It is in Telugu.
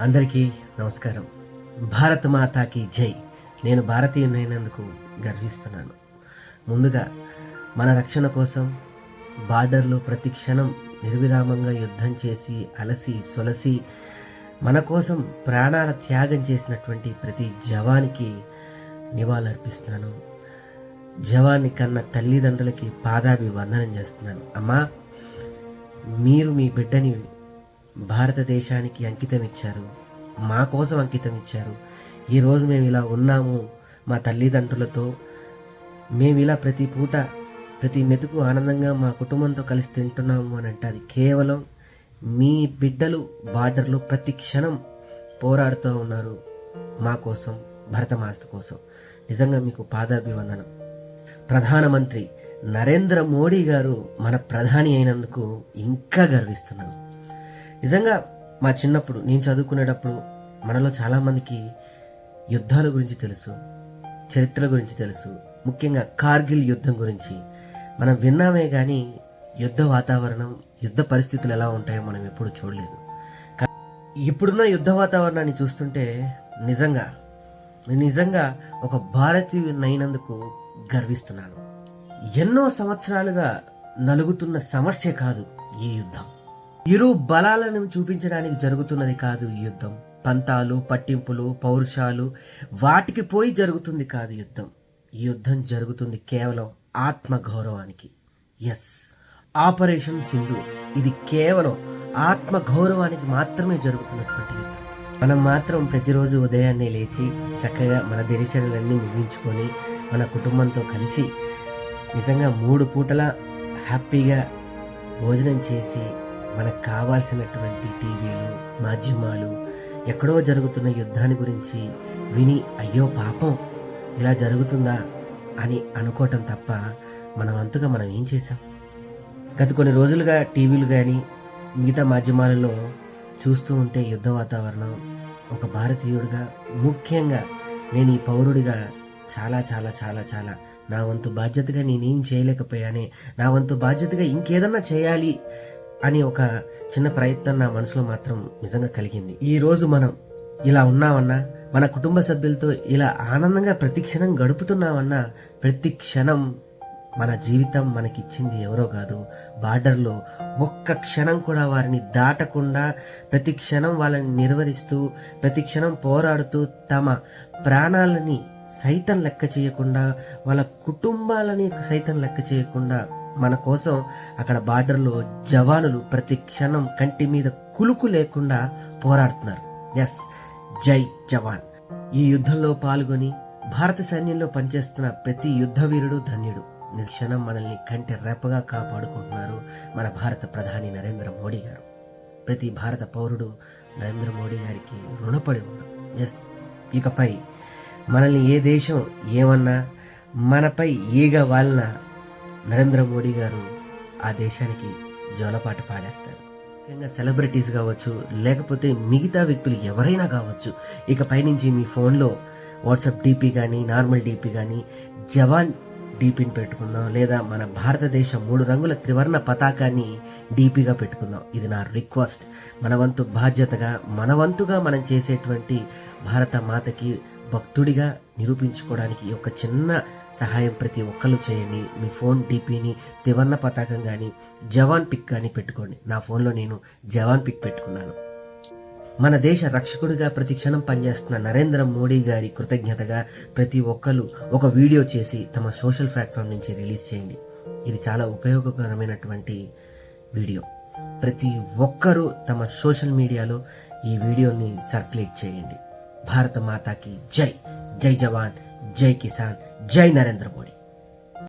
అందరికీ నమస్కారం. భారత మాతాకి జై. నేను భారతీయునైనందుకు గర్విస్తున్నాను. ముందుగా మన రక్షణ కోసం బార్డర్లో ప్రతి క్షణం నిర్విరామంగా యుద్ధం చేసి అలసి సొలసి మన కోసం ప్రాణాల త్యాగం చేసినటువంటి ప్రతి జవానికి నివాళులర్పిస్తున్నాను. జవాన్ని కన్న తల్లిదండ్రులకి పాదాభివందనం చేస్తున్నాను. అమ్మా మీరు మీ బిడ్డని భారతదేశానికి అంకితం ఇచ్చారు మా కోసం అంకితం ఇచ్చారు ఈరోజు మేము ఇలా ఉన్నాము మా తల్లిదండ్రులతో. మేము ఇలా ప్రతి పూట ప్రతి మెతుకు ఆనందంగా మా కుటుంబంతో కలిసి తింటున్నాము అని అంటే అది కేవలం మీ బిడ్డలు బార్డర్లో ప్రతి క్షణం పోరాడుతూ ఉన్నారు మా కోసం భరతమాత కోసం. నిజంగా మీకు పాదాభివందనం. ప్రధానమంత్రి నరేంద్ర మోడీ గారు మన ప్రధాని అయినందుకు ఇంకా గర్విస్తున్నాను. నిజంగా మా చిన్నప్పుడు నేను చదువుకునేటప్పుడు మనలో చాలామందికి యుద్ధాల గురించి తెలుసు చరిత్ర గురించి తెలుసు ముఖ్యంగా కార్గిల్ యుద్ధం గురించి. మనం విన్నామే కానీ యుద్ధ వాతావరణం యుద్ధ పరిస్థితులు ఎలా ఉంటాయో మనం ఎప్పుడు చూడలేదు. ఇప్పుడున్న యుద్ధ వాతావరణాన్ని చూస్తుంటే నిజంగా నేను నిజంగా ఒక భారతీయునైనందుకు గర్విస్తున్నాను. ఎన్నో సంవత్సరాలుగా నలుగుతున్న సమస్య కాదు ఈ యుద్ధం. ఇరు బలాలను చూపించడానికి జరుగుతున్నది కాదు యుద్ధం. పంతాలు పట్టింపులు పౌరుషాలు వాటికి పోయి జరుగుతుంది కాదు యుద్ధం. ఈ యుద్ధం జరుగుతుంది కేవలం ఆత్మ గౌరవానికి ఎస్ ఆపరేషన్ సింధు ఇది కేవలం ఆత్మ గౌరవానికి మాత్రమే జరుగుతున్నటువంటి యుద్ధం. మనం మాత్రం ప్రతిరోజు ఉదయాన్నే లేచి చక్కగా మన దినచర్యలన్నీ ముగించుకొని మన కుటుంబంతో కలిసి నిజంగా మూడు పూటల హ్యాపీగా భోజనం చేసి మనకు కావాల్సినటువంటి టీవీలు మాధ్యమాలు ఎక్కడో జరుగుతున్న యుద్ధాన్ని గురించి విని అయ్యో పాపం ఇలా జరుగుతుందా అని అనుకోవటం తప్ప మన మనం ఏం చేసాం గత కొన్ని రోజులుగా టీవీలు కానీ మిగతా మాధ్యమాలలో చూస్తూ ఉంటే యుద్ధ వాతావరణం ఒక భారతీయుడిగా ముఖ్యంగా నేను ఈ పౌరుడిగా చాలా చాలా చాలా చాలా నా వంతు బాధ్యతగా నేనేం చేయలేకపోయానే నా వంతు బాధ్యతగా ఇంకేదన్నా చేయాలి అని ఒక చిన్న ప్రయత్నం నా మనసులో మాత్రం నిజంగా కలిగింది. ఈ రోజు మనం ఇలా ఉన్నామన్నా మన కుటుంబ సభ్యులతో ఇలా ఆనందంగా ప్రతి క్షణం గడుపుతున్నామన్నా ప్రతి క్షణం మన జీవితం మనకిచ్చింది ఎవరో కాదు బార్డర్లో ఒక్క క్షణం కూడా వారిని దాటకుండా ప్రతి క్షణం వాళ్ళని నిర్వహిస్తూ ప్రతి క్షణం పోరాడుతూ తమ ప్రాణాలని సైతం లెక్క చేయకుండా వాళ్ళ కుటుంబాలని సైతం లెక్క చేయకుండా మన కోసం అక్కడ బార్డర్లో జవానులు ప్రతి క్షణం కంటి మీద కులుకు లేకుండా పోరాడుతున్నారు. ఎస్ జై జవాన్. ఈ యుద్ధంలో పాల్గొని భారత సైన్యంలో పనిచేస్తున్న ప్రతి యుద్ధ వీరుడు ధన్యుడు. నిక్షణం క్షణం మనల్ని కంటి రెప్పగా కాపాడుకుంటున్నారు మన భారత ప్రధాని నరేంద్ర మోడీ గారు. ప్రతి భారత పౌరుడు నరేంద్ర మోడీ గారికి రుణపడి ఉన్నాం ఎస్ ఇకపై మనల్ని ఏ దేశం ఏమన్నా మనపై ఈగ వాలిన నరేంద్ర మోడీ గారు ఆ దేశానికి జోలపాట పాడేస్తారు. ముఖ్యంగా సెలబ్రిటీస్ కావచ్చు లేకపోతే మిగతా వ్యక్తులు ఎవరైనా కావచ్చు ఇక పైనుంచి మీ ఫోన్లో వాట్సాప్ డీపీ కానీ నార్మల్ డీపీ కానీ జవాన్ డీపీని పెట్టుకుందాం లేదా మన భారతదేశం మూడు రంగుల త్రివర్ణ పతాకాన్ని డీపీగా పెట్టుకుందాం. ఇది నా రిక్వెస్ట్. మన వంతు బాధ్యతగా మన వంతుగా మనం చేసేటువంటి భారత మాతకి భక్తుడిగా నిరూపించుకోవడానికి ఈ యొక్క చిన్న సహాయం ప్రతి ఒక్కరు చేయండి. మీ ఫోన్ డీపీని త్రివర్ణ పతాకం కానీ జవాన్ పిక్ కానీ పెట్టుకోండి. నా ఫోన్లో నేను జవాన్ పిక్ పెట్టుకున్నాను. మన దేశ రక్షకుడిగా ప్రతి క్షణం పనిచేస్తున్న నరేంద్ర మోడీ గారి కృతజ్ఞతగా ప్రతి ఒక్కరు ఒక వీడియో చేసి తమ సోషల్ ప్లాట్ఫామ్ నుంచి రిలీజ్ చేయండి. ఇది చాలా ఉపయోగకరమైనటువంటి వీడియో. ప్రతి ఒక్కరూ తమ సోషల్ మీడియాలో ఈ వీడియోని సర్క్యులేట్ చేయండి. భారత మాతాకి జై. జై జవాన్. జై కిసాన్. జై నరేంద్ర మోడీ.